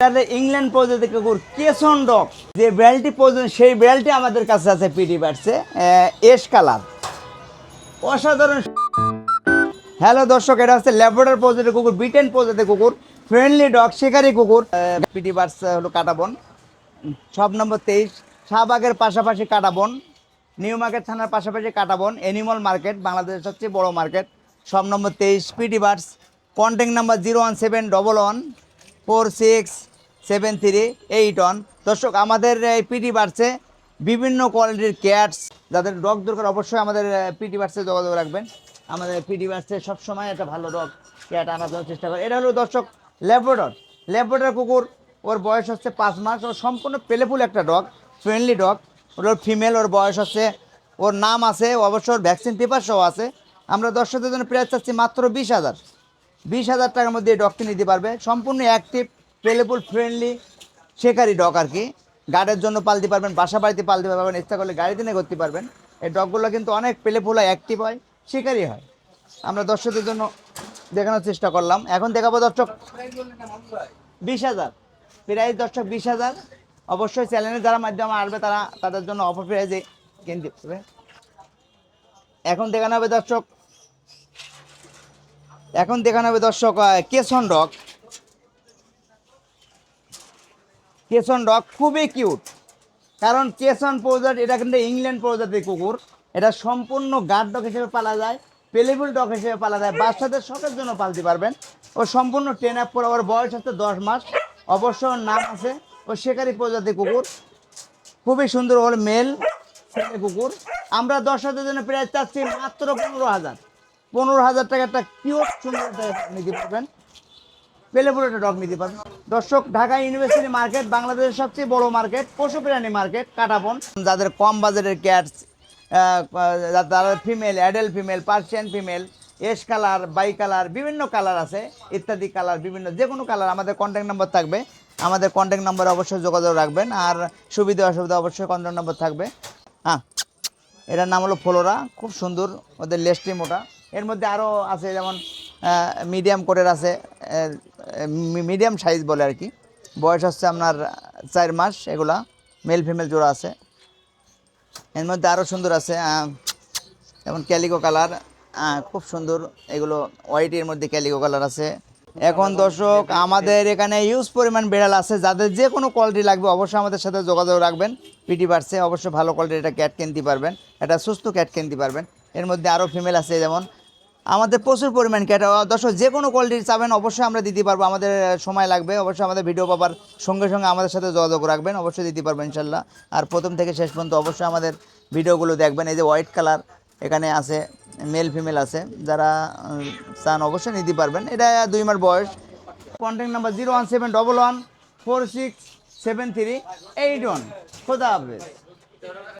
তাহলে ইংল্যান্ড পর্যন্ত কুকুর কেসন ডগ যে বেল্টটি পর্যন্ত সেই বেল্টটি আমাদের কাছে আছে পিডি বার্সে এস কালার অসাধারণ হ্যালো দর্শক, এটা হচ্ছে ল্যাবরেটর প্রজাতির কুকুর ব্রিটেন প্রজাতির কুকুর ফ্রেন্ডলি ডগ শিকারি কুকুর। পিটি বার্স হলো কাটাবন সব নম্বর তেইশ, শাহবাগের পাশাপাশি কাটাবন নিউ মার্কেট থানার পাশাপাশি কাটাবন অ্যানিমাল মার্কেট বাংলাদেশের সবচেয়ে বড় মার্কেট সব নম্বর তেইশ PT burst contact number zero one seven double one four six seven three eight one দর্শক, আমাদের এই পিটি বাড়ছে। বিভিন্ন কোয়ালিটির ক্যাটস যাদের ডগ দরকার, অবশ্যই আমাদের পিটি বার্সে যোগাযোগ রাখবেন। আমাদের পিটি বার্সে সবসময় একটা ভালো ডগ ক্যাট আনার জন্য চেষ্টা করে। এটা হলো, দর্শক ল্যাবরেটর ল্যাবরেটর কুকুর, ওর বয়স হচ্ছে পাঁচ মাস। ওর সম্পূর্ণ পেলেফুল একটা ডগ ফ্রেন্ডলি ডগ ওর ফিমেল ওর বয়স হচ্ছে, ওর নাম আছে অবশ্য ওর ভ্যাকসিন পেপার সহ আছে। আমরা দর্শকদের জন্য প্রাইস চাচ্ছি মাত্র বিশ হাজার। বিশ হাজার টাকার মধ্যে ডগটি নিতে পারবে। সম্পূর্ণ অ্যাক্টিভ পেলেফুল ফ্রেন্ডলি শেখারি ডগ আর কি। গার্ডের জন্য পালতে পারবেন, বাসা বাড়িতে পালতে পারবেন, ইচ্ছা করলে গাড়িতে নিয়ে করতে পারবেন। এই ডগগুলো কিন্তু অনেক পেলেফুল হয় অ্যাক্টিভ হয় শিকারি হয়। আমরা দর্শকদের জন্য দেখানোর চেষ্টা করলাম। এখন দেখাবো দর্শক, বিশ হাজার। প্রাইস দর্শক বিশ হাজার। অবশ্যই চ্যানেলে যারা মাধ্যমে আসবে, তারা তাদের জন্য অফার প্রাইজে কিনতে পারবে। এখন দেখানো হবে দর্শক, এখন দেখানো হবে দর্শক কেসন ডগ কেসন ডগ খুবই কিউট। কারণ কেসন প্রজাতি, এটা কিন্তু ইংল্যান্ড প্রজাতির কুকুর। এটা সম্পূর্ণ গার্ড ডগ হিসেবে পালা যায় পেলেবল ডগ হিসেবে পালা যায়, বাচ্চাদের শখের জন্য পালতে পারবেন। ও সম্পূর্ণ ট্রেন আপ করে, ওর বয়স হচ্ছে দশ মাস। অবশ্য নাম আছে, ও শেখারি প্রজাতির কুকুর। খুবই সুন্দর ওর মেল কুকুর। আমরা দশ হাজার জন্য প্রায় চাচ্ছি মাত্র পনেরো হাজার। পনেরো হাজার টাকা একটা কিউট সুন্দর নিতে পারবেন। পেলে পুরো একটা ডগ নিতে পারবেন দর্শক, ঢাকা ইউনিভার্সিটি মার্কেট বাংলাদেশের সবচেয়ে বড় মার্কেট, পশু প্রাণী মার্কেট, কাটাপন। যাদের কম বাজারের ক্যাটস তারা female adult female Persian female ash colour bicolour বিভিন্ন কালার আছে, ইত্যাদি কালার বিভিন্ন যে কোনো কালার আমাদের কন্ট্যাক্ট নাম্বার থাকবে। আমাদের কন্ট্যাক্ট নাম্বারে অবশ্যই যোগাযোগ রাখবেন, আর সুবিধা অসুবিধা অবশ্যই কন্ট্যাক্ট নাম্বার থাকবে। হ্যাঁ এটার নাম হলো ফ্লোরা, খুব সুন্দর, ওদের লেস্টি মোটা এর মধ্যে আরও আছে যেমন মিডিয়াম কোটের আছে মিডিয়াম সাইজ বলে আর কি। বয়স হচ্ছে আপনার চার মাস, এগুলা মেল ফিমেল জোড়া আছে। এর মধ্যে আরও সুন্দর আছে যেমন ক্যালিকো কালার খুব সুন্দর। এগুলো হোয়াইটের মধ্যে ক্যালিকো কালার আছে। এখন দর্শক, আমাদের এখানে ইউজ পরিমাণ বেড়াল আছে। যাদের যে কোনো কোয়ালিটি লাগবে অবশ্যই আমাদের সাথে যোগাযোগ রাখবেন। পিটি বার্সে অবশ্যই ভালো কোয়ালিটির একটা ক্যাট কিনতে পারবেন। একটা সুস্থ ক্যাট কিনতে পারবেন। এর মধ্যে আরও ফিমেল আছে, যেমন আমাদের প্রচুর পরিমাণ ক্যাট। দর্শক, যে কোনো কোয়ালিটির চাবেন, অবশ্যই আমরা দিতে পারব। আমাদের সময় লাগবে। অবশ্যই আমাদের ভিডিও পাবার সঙ্গে সঙ্গে আমাদের সাথে যোগাযোগ রাখবেন। অবশ্যই দিতে পারবেন ইনশাল্লাহ। আর প্রথম থেকে শেষ পর্যন্ত অবশ্যই আমাদের ভিডিওগুলো দেখবেন। এই যে হোয়াইট কালার এখানে আছে মেল ফিমেল আছে। যারা চান অবশ্যই নিতে পারবেন। এটা দুই মাস বয়স। Contact number zero one seven double one four six seven three eight one খোদা হাফেজ।